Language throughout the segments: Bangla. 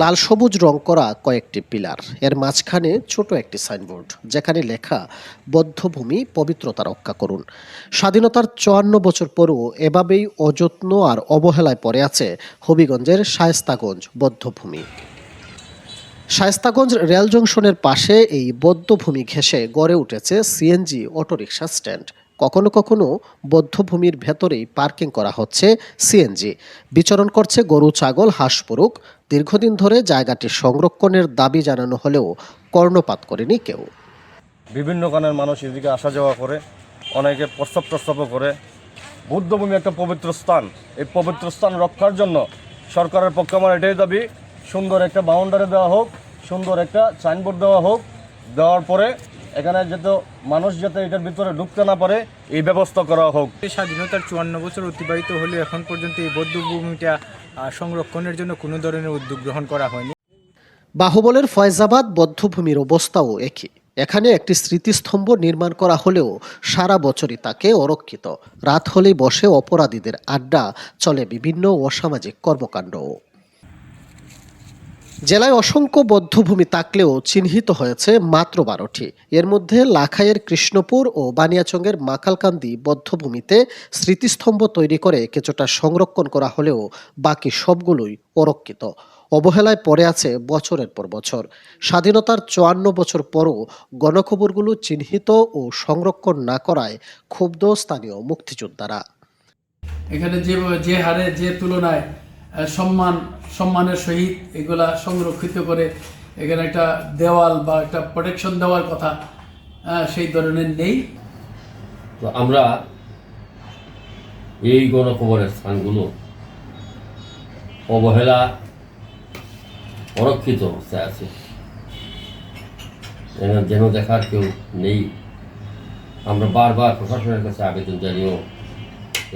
লাল সবুজ রং করা কয়েকটি পিলার। এর মাঝখানে ছোট একটি সাইনবোর্ড, যেখানে লেখা, বদ্ধভূমি পবিত্রতা রক্ষা করুন। স্বাধীনতার চুয়ান্ন বছর পরও এভাবেই অযত্ন আর অবহেলায় পড়ে আছে হবিগঞ্জের শায়স্তাগঞ্জ বদ্ধভূমি। শায়েস্তাগঞ্জ রেল জংশনের পাশে এই বদ্ধভূমি ঘেঁষে গড়ে উঠেছে সিএনজি অটোরিকশা স্ট্যান্ড। কখনো কখনো বদ্ধভূমির ভেতরেই পার্কিং করা হচ্ছে সিএনজি বিচরণ করছে গরু, ছাগল, হাঁস পুরুক দীর্ঘদিন ধরে জায়গাটি সংরক্ষণের দাবি জানানো হলেও কর্ণপাত করেনি কেউ। বিভিন্ন কানের মানুষ এদিকে আসা যাওয়া করে, অনেকে প্রস্তাব প্রস্তাবও করে। বুদ্ধভূমি একটা পবিত্র স্থান। এই পবিত্র স্থান রক্ষার জন্য সরকারের পক্ষে আমার এটাই দাবি, সুন্দর একটা বাউন্ডারি দেওয়া হোক। সুন্দর একটা সাইনবোর্ড দেওয়া হোক দেওয়ার পরে এখানে যাতে মানুষ যাতে এটার ভিতরে ঢুকতে না পারে এই ব্যবস্থা করা হোক। এই স্বাধীনতার চুয়ান্ন বছর অতিবাহিত হলে এখন পর্যন্ত এই বৌদ্ধভূমিটা সংরক্ষণের জন্য কোনো ধরনের উদ্যোগ গ্রহণ করা হয়নি। বাহুবলের ফয়জাবাদ বদ্ধভূমির অবস্থাও একই। এখানে একটি স্মৃতিস্তম্ভ নির্মাণ করা হলেও সারা বছরই তাকে অরক্ষিত। রাত হলেই বসে অপরাধীদের আড্ডা চলে বিভিন্ন অসামাজিক কর্মকাণ্ডও জেলায় অসংখ্য বদ্ধভূমি থাকলেও চিহ্নিত হয়েছে মাত্র বারোটি। এর মধ্যে লাখাইয়ের কৃষ্ণপুর ও বানিয়াচংয়ের মাকালকান্দি বদ্ধভূমিতে স্মৃতিস্তম্ভ তৈরি করে কিছুটা সংরক্ষণ করা হলেও বাকি সবগুলোই অরক্ষিত। অবহেলায় পড়ে আছে বছরের পর বছর। স্বাধীনতার চুয়ান্ন বছর পরও গণখবরগুলো চিহ্নিত ও সংরক্ষণ না করায় ক্ষুব্ধ স্থানীয় মুক্তিযোদ্ধারা। এখানে যে যে হারে, যে তুলনায় সম্মান, সম্মানের সহিত এগুলা সংরক্ষিত করে এখানে একটা দেওয়াল বা একটা প্রোটেকশন দেওয়ার কথা সেই ধরনের নেই। তো আমরা এই গণখবরের স্থানগুলো অবহেলা, অরক্ষিত অবস্থায় আছে। যেন দেখার কেউ নেই। আমরা বারবার প্রশাসনের কাছে আবেদন জানিয়েও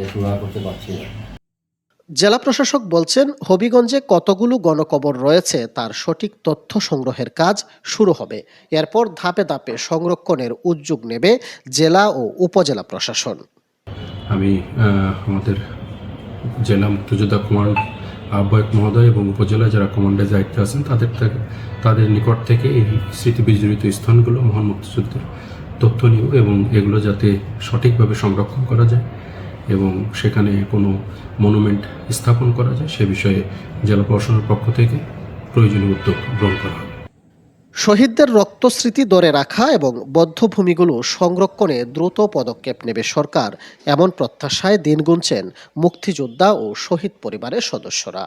এ সুরা করতে পারছি না। জেলা প্রশাসক বলছেন, হবিগঞ্জে কতগুলো গণকবর রয়েছে তার সঠিক তথ্য সংগ্রহের কাজ শুরু হবে। এরপর ধাপে ধাপে সংরক্ষণের উদ্যোগ নেবে জেলা ও উপজেলা প্রশাসন। আমি আমাদের জেলা মুক্তিযোদ্ধা কমান্ড আহ্বায়ক মহোদয় এবং উপজেলা যারা কমান্ডের দায়িত্বে আছেন, তাদের তাদের নিকট থেকে এই স্মৃতি বিজড়িত স্থানগুলো মহান মুক্তিযুদ্ধের তথ্য নিব এবং এগুলো যাতে সঠিকভাবে সংরক্ষণ করা যায়। এবং সেখানে কোনো মনুমেন্ট স্থাপন করা যায়, সে বিষয়ে জেলা প্রশাসনের পক্ষ থেকে প্রয়োজনীয় উদ্যোগ গ্রহণ করা হবে। শহীদদের রক্তস্মৃতি ধরে রাখা এবং বদ্ধভূমিগুলো সংরক্ষণে দ্রুত পদক্ষেপ নেবে সরকার, এমন প্রত্যাশায় দিন গুনছেন মুক্তিযোদ্ধা ও শহীদ পরিবারের সদস্যরা।